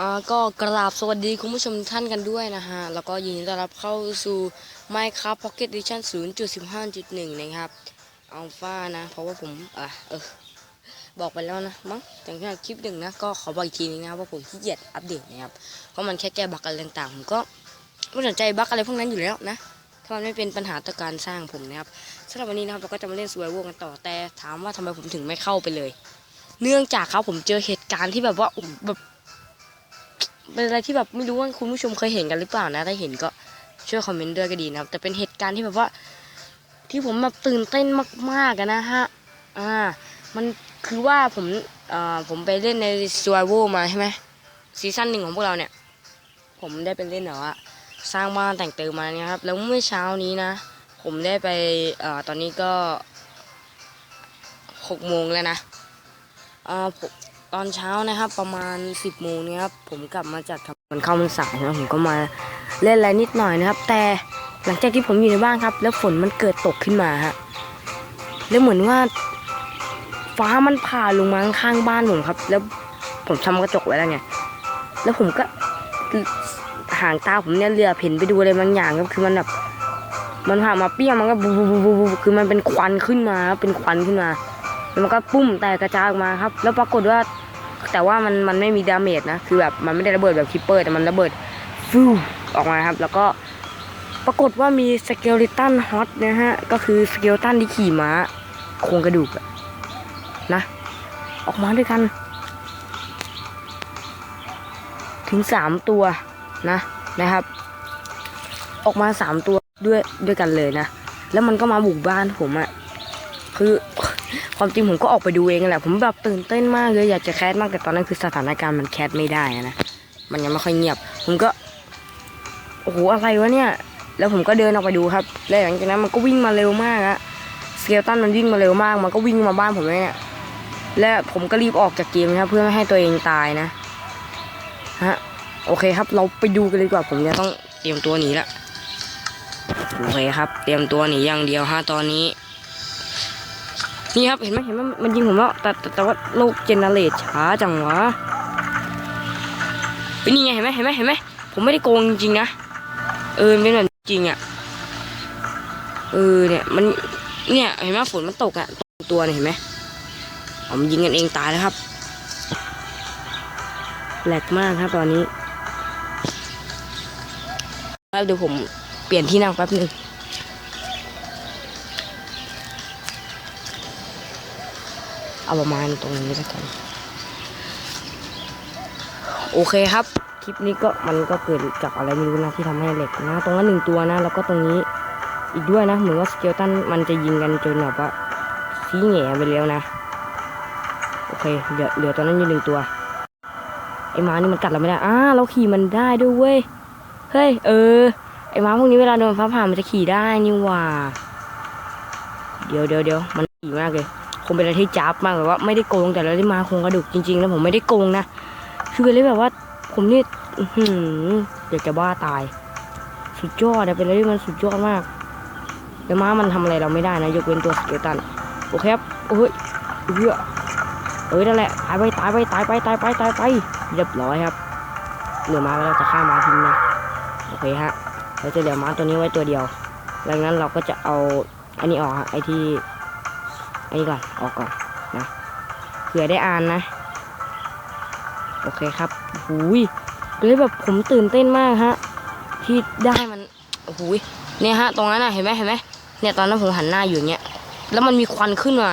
อ่าก็กราบสวัสดีคุณผู้ชมท่านกันด้วยนะฮะ แล้วก็ยินดีต้อนรับเข้าสู่ Minecraft Pocket Edition 0.15.1 นะครับอัลฟานะ เพราะว่าผมอะเออบอกไปแล้วนะมั้งแต่แค่คลิปหนึ่งนะ ก็ขอบอกอีกทีนึงนะว่าผมขี้เกียจอัปเดตนะครับ เพราะมันแค่แก้บั๊กอะไรต่างๆ ผมก็ไม่สนใจบั๊กอะไรพวกนั้นอยู่แล้วนะ ถ้ามันไม่เป็นปัญหาต่อการสร้างผมนะครับสำหรับวันนี้นะครับเราก็จะมาเล่น Survival กันต่อแต่ถามว่าทำไมผมถึงไม่เข้าไปเลย เนื่องจากครับผมเจอเหตุการณ์ที่แบบว่าแบบ เป็นอะไรที่แบบไม่รู้ว่าคุณผู้ชมเคยเห็นกันหรือเปล่านะ ถ้าเห็นก็ช่วยคอมเมนต์ด้วยก็ดีนะครับ แต่เป็นเหตุการณ์ที่แบบว่า ที่ผมแบบตื่นเต้นมากๆอะนะฮะ อ่า มันคือว่าผมอ่าผมไปเล่นใน Survival มาใช่ไหมซีซั่นหนึ่งของพวกเราเนี่ย ผมได้ไปเล่นแบบว่าสร้างบ้านแต่งเติมมาเนี่ยครับ แล้วเมื่อเช้านี้นะ ผมได้ไปเอ่อตอนนี้ก็หกโมงแล้วนะอ่า ตอนเช้านะครับประมาณ 10โมงเนะครับผมกลับมาจากทำงานเข้ามันสายนะผมก็มาเล่นอะไรนิดหน่อยนะครับ แต่หลังจากที่ผมอยู่ในบ้านครับ แล้วฝนมันเกิดตกขึ้นมาฮะแล้วเหมือนว่า ฟ้ามันผ่าลงมาข้างบ้านผมครับ แล้วผมทำกระจกไว้แล้วไงแล้วผมก็ห่างตาผมเนี่ยเรือเห็นไปดูอะไรบางอย่างครับคือมันแบบมันผ่ามาเปี้ยมันก็บูบูบูบูบูคือมันเป็นควันขึ้นมาครับเป็นควันขึ้นมาแล้วมันก็ปุ้มแตกกระจายออกมาครับ แล้วปรากฏว่า แต่ว่ามันมันไม่มีดาเมจนะ คือแบบมันไม่ได้ระเบิดแบบคิปเปอร์แต่มันระเบิดฟูออกมาครับ แล้วก็ปรากฏว่ามีสเกล e ตันฮอตนะฮะ ก็คือสเกลตันที่ขี่ม้าโครงกระดูกอะนะ ออกมาด้วยกัน ถึงสามตัวนะนะครับ ออกมาสามตัวด้วยด้วยกันเลยนะ แล้วมันก็มาบุกบ้านผมอะคือ ความจริงผมก็ออกไปดูเองแหละ ผมแบบตื่นเต้นมากเลยอยากจะแคสมากแต่ตอนนั้นคือสถานการณ์มันแคสไม่ได้นะ มันยังไม่ค่อยเงียบ ผมก็ โอ้โหอะไรวะเนี่ย แล้วผมก็เดินออกไปดูครับ แล้วหลังจากนั้นมันก็วิ่งมาเร็วมากอะสเกลตันมันวิ่งมาเร็วมาก มันก็วิ่งมาบ้านผมเลยเนี่ย และผมก็รีบออกจากเกมนะครับเพื่อไม่ให้ตัวเองตายนะฮะโอเคครับ เราไปดูกันเลยดีกว่าผมจะต้องเตรียมตัวหนีละโอเคครับ เตรียมตัวหนีอย่างเดียวฮะตอนนี้ นี่ครับเห็นไหมเห็นไหมมันยิงผมแล้วแต่แต่แต่ว่าโลกเจเนเรตช้าจังวะเฮ้ยนี่ไงเห็นไหมเห็นไหมเห็นไหมผมไม่ได้โกงจริงๆนะเออมันเป็นแบบจริงอะเออเนี่ยมันเนี่ยเห็นไหมฝนมันตกอะตกตัวเนี่ยเห็นไหมอ๋อมันยิงกันเองตายแล้วครับแหลกมากครับตอนนี้แล้วเดี๋ยวผมเปลี่ยนที่นั่งแป๊บหนึง เอาประมาณตรงนี้แล้วกัน โอเคครับ คลิปนี้ก็มันก็เกิดจากอะไรไม่รู้นะที่ทำให้เหล็กนะ ตรงนั้นหนึ่งตัวนะ แล้วก็ตรงนี้อีกด้วยนะ เหมือนว่าสเกลตันมันจะยิงกันจนแบบว่าชี้แง่ไปแล้วนะ โอเคเหลือเหลือตัวนั้นอยู่หนึ่งตัวไอ้ม้านี่มันกัดเราไม่ได้ อ้า เราขี่มันได้ด้วยเว้ย เฮ้ย เออ ไอ้ม้าพวกนี้เวลาโดนฟ้าผ่ามันจะขี่ได้นี่ว่า เดี๋ยวเดี๋ยวเดี๋ยวมันขี่มากเลย คงเป็นอะไรที่จับมากแบบว่าไม่ได้โกงแต่เราได้มาโครงกระดูกจริงๆ แล้วผมไม่ได้โกงนะคือเป็นเลยแบบว่า ผมนี่อือยากจะบ้าตาย สุดยอดอะเป็นอะไรที่มันสุดยอดมากแต่ม้ามันทำอะไรเราไม่ได้นะยกเว้นตัวสเกตันโอเคครับโอ้ยเฮ้ยเอ้ยนั่นแหละตายไปตายไปตายไปตายไปตายไปเรียบร้อยครับเหลือม้าไว้เราจะฆ่าม้าทิ้งนะโอเคฮะเราจะเหลือม้าตัวนี้ไว้ตัวเดียวดังนั้นเราก็จะเอาอันนี้ออกฮะไอที่ อันนี้ก่อนออกก่อนนะเผื่อได้อ่านนะ โอเคครับหูยเลยแบบผมตื่นเต้นมากฮะ ที่ได้มันโอ้ยเนี่ยฮะ ตรงนั้นน่ะเห็นไหมเห็นไหมเนี่ยตอนนั้นผมหันหน้าอยู่เงี้ยแล้วมันมีควันขึ้นมา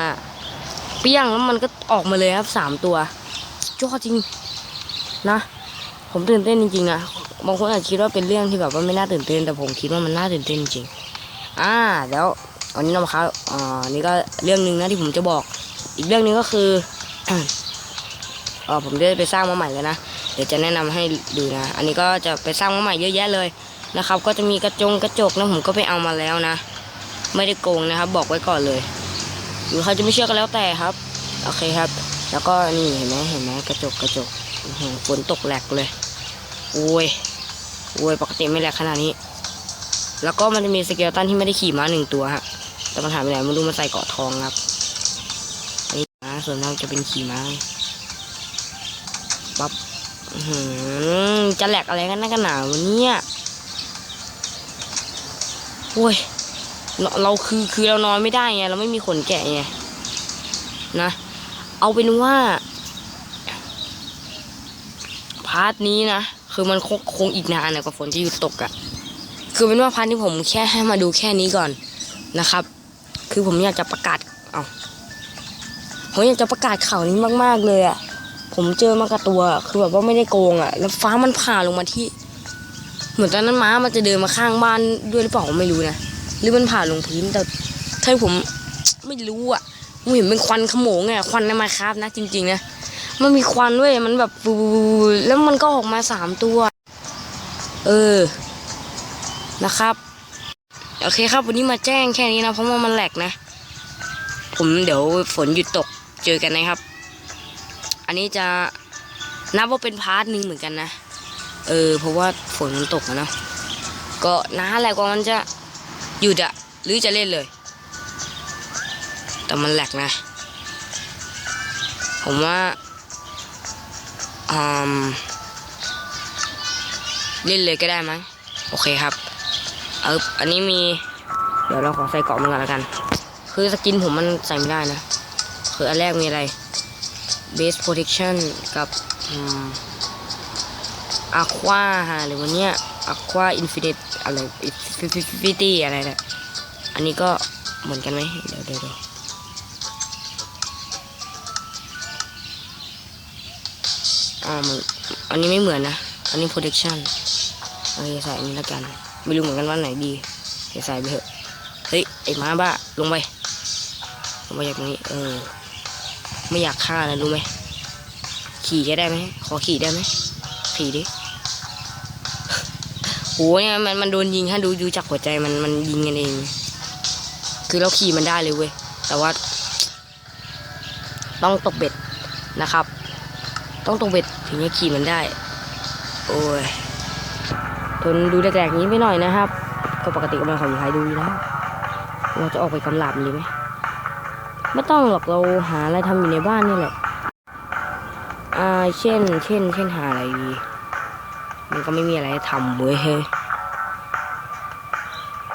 เปรี้ยงแล้วมันก็ออกมาเลยครับสามตัวสุดยอจริงนะ ผมตื่นเต้นจริงๆนะบางคนอาจคิดว่าเป็นเรื่องที่แบบว่าไม่น่าตื่นเต้นแต่ผมคิดว่ามันน่าตื่นเต้นจริงอ่าแล้ว วันนี้เรามาครับอ่านี่ก็เรื่องหนึ่งนะที่ผมจะบอก อีกเรื่องหนึ่งก็คือเออผมได้ไปสร้างมาใหม่แล้วนะ เดี๋ยวจะแนะนำให้ดูนะ อันนี้ก็จะไปสร้างมาใหม่เยอะแยะเลยนะครับ ก็จะมีกระจงกระจกนะผมก็ไปเอามาแล้วนะ ไม่ได้โกงนะครับ บอกไว้ก่อนเลย หรือเขาจะไม่เชื่อก็แล้วแต่ครับ โอเคครับ แล้วก็นี่เห็นไหมเห็นไหมกระจกกระจกหือฝนตกแหลกเลย โอ้ย โอ้ยปกติไม่แหลกขนาดนี้ แล้วก็มันจะมีสเกลตันที่ไม่ได้ขี่ม้าหนึ่งตัวฮะ แต่มันหายไปไหนไมาดูมันใส่เกาะทองครับอันนี้ม้าส่วนมากจะเป็นขี่ม้าปั๊บจะแหลกอะไรกันนักกันหนาวะเนี่ยโอ้ยเราเราคือคือเรานอนไม่ได้ไงเราไม่มีขนแกะไงนะ เอาเป็นว่า พาร์ทนี้นะ คือมันคงคงอีกนานนะกว่าฝนจะหยุดตกอะ่ะ คือเป็นว่าพาร์ทนี้ผมแค่ให้มาดูแค่นี้ก่อนนะครับ คือผมอยากจะประกาศเอาผมอยากจะประกาศข่าวนี้มาก ๆ เลยอะ่ะ ผมเจอมากับตัว คือแบบว่าไม่ได้โกงอะ่ะ แล้วฟ้ามันผ่าลงมาที่ เหมือนตอนนั้นม้ามันจะเดินมาข้างบ้านด้วยหรือเปล่าผมไม่รู้นะ หรือมันผ่าลงพื้น แต่ถ้าผมไม่รู้อะผมเห็นเป็นควันขโมงไงควันในมาครับนะ จริงๆนะ มันมีควันด้วย มันแบบฟูแล้วมันก็ออกมาสามตัว เออ นะครับ โอเคครับ วันนี้มาแจ้งแค่นี้นะเพราะว่ามันแหลกนะ ผมเดี๋ยวฝนหยุดตกเจอกันนะครับ อันนี้จะนับว่าเป็นพาร์ทหนึ่งเหมือนกันนะ เออ เพราะว่าฝนมันตกนะก็นาแหละกว่ามันจะหยุดอะหรือจะเล่นเลย แต่มันแหลกนะ ผมว่าอืมเล่นเลยก็ได้มั้งโอเคครับ เอออันนี้มี เดี๋ยวเราขอใส่เกาะมันก่อนล้วกัน คือสกินผมมันใส่ไม่ได้นะ คืออันแรกมีอะไร base protection กับอืม aqua ฮะหรือวันเนี้ย aqua infinite อะไร infinity อะไรเนี่ยอันนี้ก็เหมือนกันไหมเดี๋ยวเดี๋ยวอ่ามันอันนี้ไม่เหมือนนะ อันนี้ protection โอเคใส่อันนี้แล้วกัน ไม่รู้เหมือนกันว่าไหนดีเดี๋ยวใส่ไปเถอะ เฮ้ย ไอ้ม้าบ้า ลงไป ลงไปจากตรงนี้ เออ ไม่อยากฆ่านะรู้ไหม ขี่จะได้ไหม ขอขี่ได้ไหม ขี่ดิโหเนี่ยมันมันโดนยิงฮะดูดูจากหัวใจมันมันยิงกันเอง คือเราขี่มันได้เลยเว้ย แต่ว่า ต้องตกเบ็ดนะครับ ต้องตกเบ็ดถึงจะขี่มันได้ โอ้ย ทนดูแรกๆนี้ไปหน่อยนะครับ ก็ปกติก็มาขออยู่ท้ายดูอยู่แล้วเราจะออกไปกำลับเลยไหมไม่ต้องหรอกเราหาอะไรทำอยู่ในบ้านนี่แหละอ่าเช่น เช่น เช่นหาอะไรดีมันก็ไม่มีอะไรทำเว้ยเฮ้ย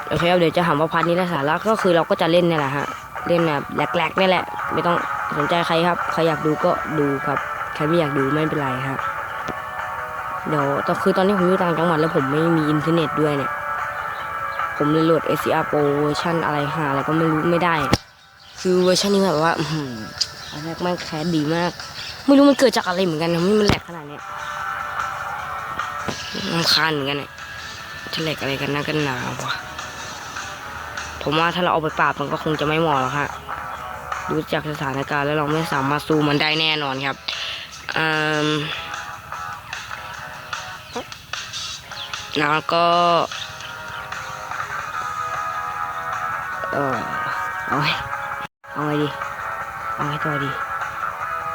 โอเคครับเดี๋ยวจะถามว่าพาร์ทนี้ไร้สาระก็คือเราก็จะเล่นนี่แหละฮะเล่นแบบแหลกๆนี่แหละ ไม่ต้องสนใจใครครับ ใครอยากดูก็ดูครับ ใครไม่อยากดูไม่เป็นไรครับ เดี๋ยวแต่คือตอนนี้ผมอยู่ต่างจังหวัดแล้วผมไม่มีอินเทอร์เน็ตด้วยเนี่ย ผมเลยโหลด SCR Pro เวอร์ชันอะไรหาอะไรก็ไม่รู้ไม่ได้ คือเวอร์ชันนี้แบบว่าอันแรกมันแคสดีมาก ไม่รู้มันเกิดจากอะไรเหมือนกันนะมันแหลกขนาดนี้ยรำคาญเหมือนกันเนี่ยจะแหลกอะไรกันนะกันหนาวะผมว่าถ้าเราเอาไปปราบมันก็คงจะไม่เหมาะหรอกฮะดูจากสถานการณ์แล้วเราไม่สามารถสู้มันได้แน่นอนครับอืม แล้วก็เออเอาไงเอาไงดีเอาไงต่อดี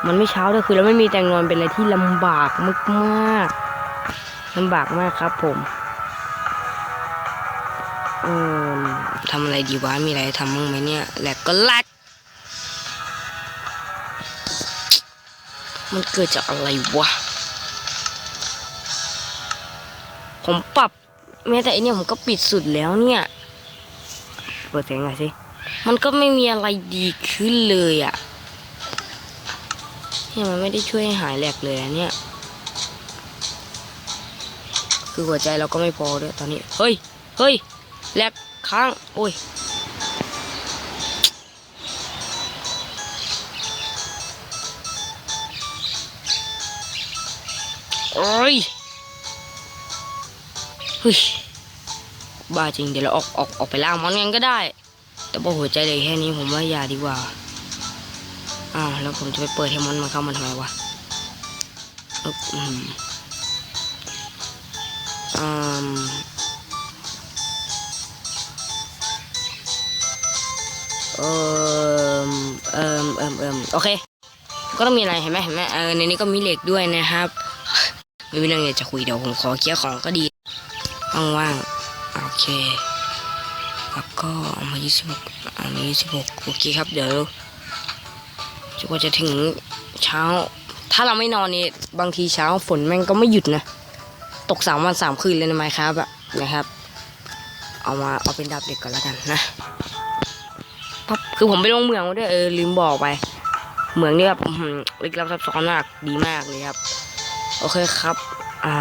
มันไม่เช้าเลยคือเราไม่มีแตงนอนเป็นอะไรที่ลำบากมากๆลำบากมากครับผมเออทำอะไรดีวะมีอะไรทำบ้างไหมเนี่ยแหลกก็แหลกมันเกิดจากอะไรวะ ผมปรับแม้แต่อันเนี่ยผมก็ปิดสุดแล้วเนี่ย เปิดเสียงหน่อยสิ มันก็ไม่มีอะไรดีขึ้นเลยอะ่ะเนี่ยมันไม่ได้ช่วยให้หายแหลกเลยอะเนี่ย คือหัวใจเราก็ไม่พอด้วยตอนนี้ เฮ้ย เฮ้ยแหลกค้าง โอ้ยโอ้ย เฮ้ยบ้าจริงเดี๋ยวเราออกออกออกไปล่างมันกันก็ได้ แต่พอหัวใจเลยแค่นี้ผมว่าอย่าดีกว่าอ้าวแล้วผมจะไปเปิดให้มันมาเข้ามาทำไมวะอืมอืมเอิมเอิมเอิมเอิมโอเค ก็ต้องมีอะไรเห็นไหมเห็นไหมเออในนี้ก็มีเหล็กด้วยนะครับ ไม่มีเรื่องอยากจะคุยเดี๋ยวผมขอเคลียร์ของก็ดี ว่างๆโอเค แล้วก็เอามา26อันนี้26โอเคครับ เดี๋ยวจะกว่าจะถึงเช้า ถ้าเราไม่นอนนี่บางทีเช้าฝนแม่งก็ไม่หยุดนะ ตกสามวันสามคืนเลยนะไมครับอะนะครับ เอามาเอาเป็นดาบเด็กก่อนแล้วกันนะปั๊บคือผมไปลงเหมืองมาด้วยเออลืมบอกไปเหมืองนี่แบบลึกลับซับซ้อนมากดีมากเลยครับ โอเคครับ อ่า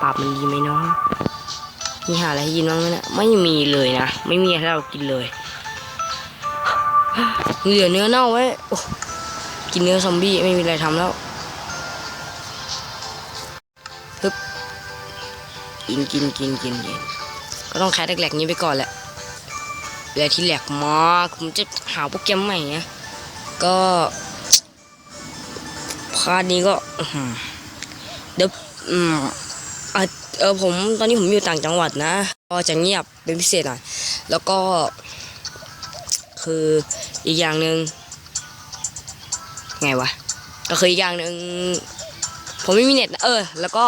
ปราบมันดีไหมน้องมีหาอะไรให้กินบ้างไหมนะไม่มีเลยนะ ไม่มีให้เรากินเลยเหลือเนื้อเน่าไว้กินเนื้อซอมบี้ไม่มีอะไรทำแล้วฮึบกินกินกินกินกินก็ต้องแคสแหลกๆนี้ไปก่อนแหละเวลาที่แหลกมากผมจะหาโปรแกรมใหม่นะก็พาร์ทนี้ก็เดี๋ยวอืม อะเออผมตอนนี้ผมอยู่ต่างจังหวัดนะ ก็จะเงียบเป็นพิเศษหน่อย แล้วก็ คืออีกอย่างหนึ่งไงวะ ก็คืออีกอย่างหนึ่งผมไม่มีเน็ตนะเออ แล้วก็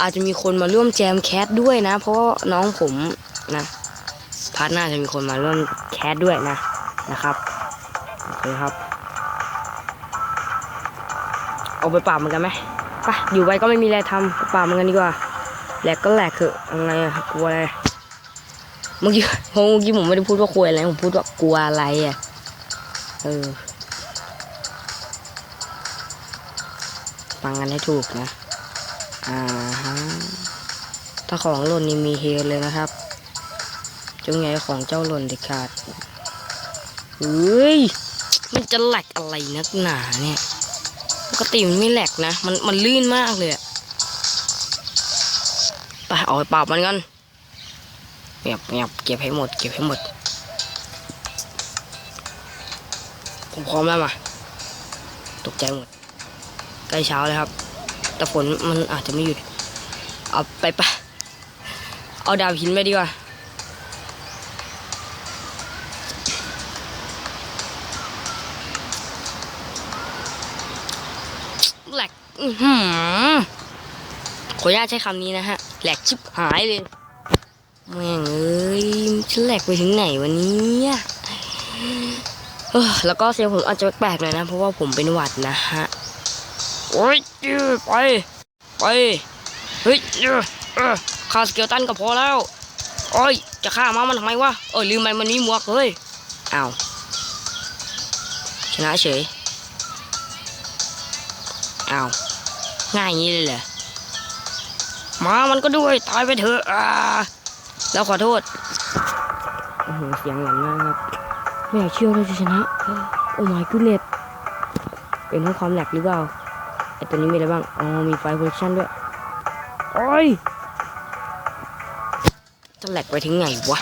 อาจจะมีคนมาร่วมแจมแคสด้วยนะ เพราะว่าน้องผมนะพาร์ทหน้าจะมีคนมาร่วมแคสด้วยนะนะครับโอเคครับ เอาไปปราบมันกันไหม ไปอยู่ไปก็ไม่มีอะไรทำปปรามันกันดีกว่าแหลกก็แหลกเถอะยังไงอะกลัวอะไรเมื่อกี้เมื่อกี้ผมไม่ได้พูดว่าคุยอะไรผมพูดว่ากลัวอะไรอะเออฟังกันให้ถูกนะอ่าฮะถ้าของหล่นนี่มีเฮเลยนะครับจงไงของเจ้าหล่นเด็ดขาดเฮ้ยมันจะแหลกอะไรนักหนาเนี่ย กติมันไม่แหลกนะ มันมันลื่นมากเลยอะไปเอาไปปราบมันกันเงียบเงียบเก็บให้หมด เก็บให้หมด ผมพร้อมแล้วมาตกใจหมด ใกล้เช้าเลยครับ แต่ฝนมันอาจจะไม่หยุด เอาไปปะเอาดาบหินไปดีกว่า อือหือขออนุญาตใช้คำนี้นะฮะ แหลกชิบหายเลย แม่งเอ้ยฉันแหลกไปถึงไหนวันนี้เออแล้วก็เสียงผมอาจจะแปลกๆหน่อยนะ เพราะว่าผมเป็นหวัดนะฮะ โอ้ยยืดไป ไป เฮ้ยเออเออฆ่าสเกลตันก็พอแล้ว โอ้ย จะฆ่ามามันทำไมวะ เออลืมไปมันมีหมวกเฮ้ยอ้าวชนะเฉยอ้าว ง่ายอย่างนี้เลยเหรอมามันก็ด้วยตายไปเถอะอ่าแล้วขอโทษโอ้โหเสียงหลังมากครับไม่อยากเชื่อเลยจะชนะโอ้ my goodness เป็นเพราะความแหลกหรือเปล่าไอตัวนี้มีอะไรบ้างอ๋อมีไฟโปรดักชั่นด้วยโอ้ยจะแหลกไปถึงไหนวะ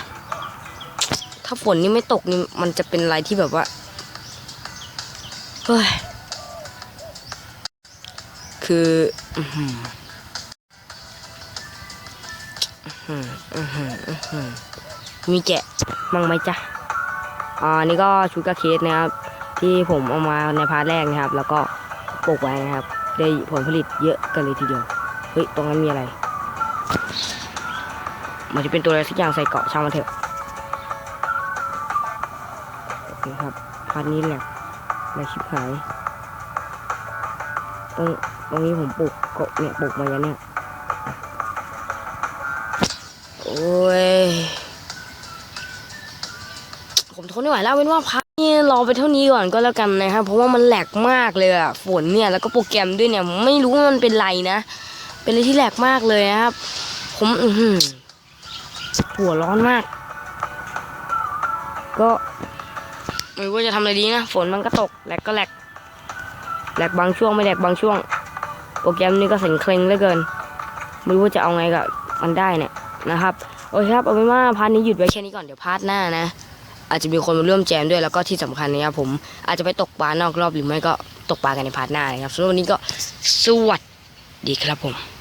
ถ้าฝนนี่ไม่ตกนี่มันจะเป็นอะไรที่แบบว่าเฮ้ย คืออื้อหืออืมอืมอืมอืมมีแกะมั่งไหมจ๊ะอ่านี่ก็ชูกร์เคสนะครับ ที่ผมเอามาในพาร์ทแรกนะครับ แล้วก็ปลูกไว้นะครับ ได้ผลผลิตเยอะกันเลยทีเดียว เฮ้ย ตรงนั้นมีอะไร มันจะเป็นตัวอะไรสักอย่างใส่เกาะช่างมันเถอะโอเครับพาร์ทนี้แหละแหลกชิบหายตรง ตรงนี้ผมปลูกเกาะเนี่ยปลูกมาอย่างเนี้ยโอ้ยผมทนไม่ไหวแล้วเป็นว่าพักนี่รอไปเท่านี้ก่อนก็แล้วกันนะครับเพราะว่ามันแหลกมากเลยอะฝนเนี่ยแล้วก็โปรแกรมด้วยเนี่ยไม่รู้ว่ามันเป็นไรนะ เป็นอะไรที่แหลกมากเลยนะครับ ผมอืหัวร้อนมาก ก็ไม่รู้ว่าจะทำอะไรดีนะฝนมันก็ตกแหลกก็แหลกแหลกบางช่วงไม่แหลกบางช่วง โปรแกรมนี้ก็เสียงเคร่งเหลือเกิน ไม่รู้ว่าจะเอาไงกับมันได้เนี่ยนะครับ โอเคครับ เอาเป็นว่าพาร์ทนี้หยุดไว้แค่นี้ก่อน เดี๋ยวพาร์ทหน้านะ อาจจะมีคนมาร่วมแจมด้วยแล้วก็ที่สำคัญนะครับผม อาจจะไปตกปลานอกรอบหรือไม่ก็ตกปลากันในพาร์ทหน้านะครับสำหรับวันนี้ก็สวัสดีครับผม